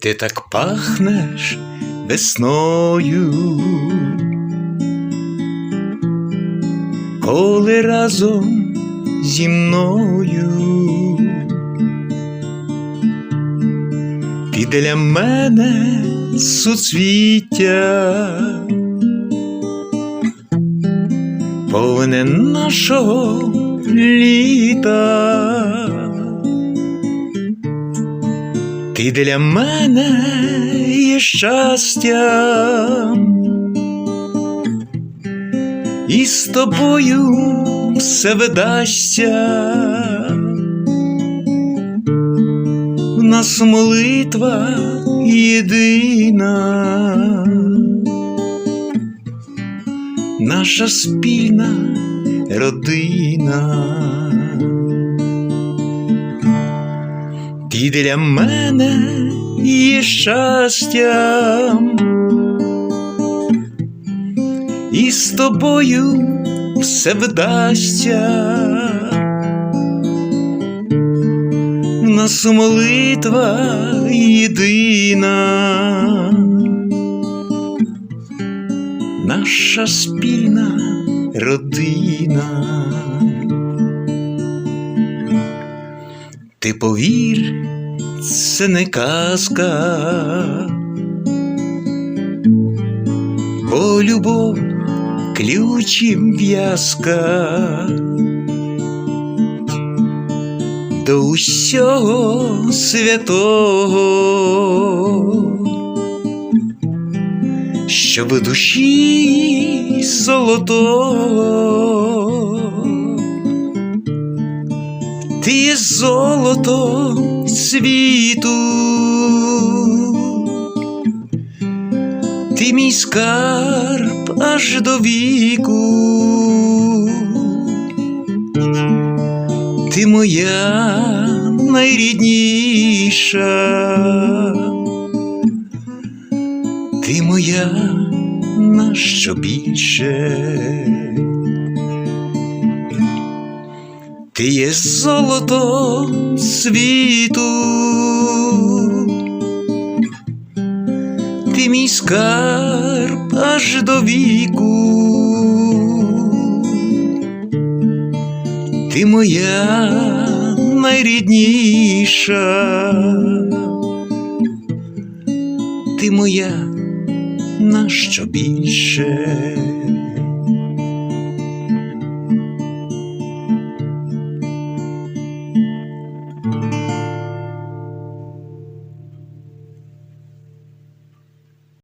Ти так пахнеш весною, коли разом зі мною. Ти для мене суцвіття, повне нашого літа. Ти для мене є щастям, і з тобою все вдасться. В нас молитва єдина, наша спільна родина. Ти для мене є щастям, і з тобою все вдасться. В нас молитва єдина, наша спільна родина. Ти повір, це не казка, бо любов ключем в'язка до усього святого, що в душі золотого. Ти золото світу, ти мій скарб аж до віку, ти моя найрідніша, ти моя на що більше. Ти є золото світу, ти мій скарб аж до віку, ти моя найрідніша, ти моя на що більше.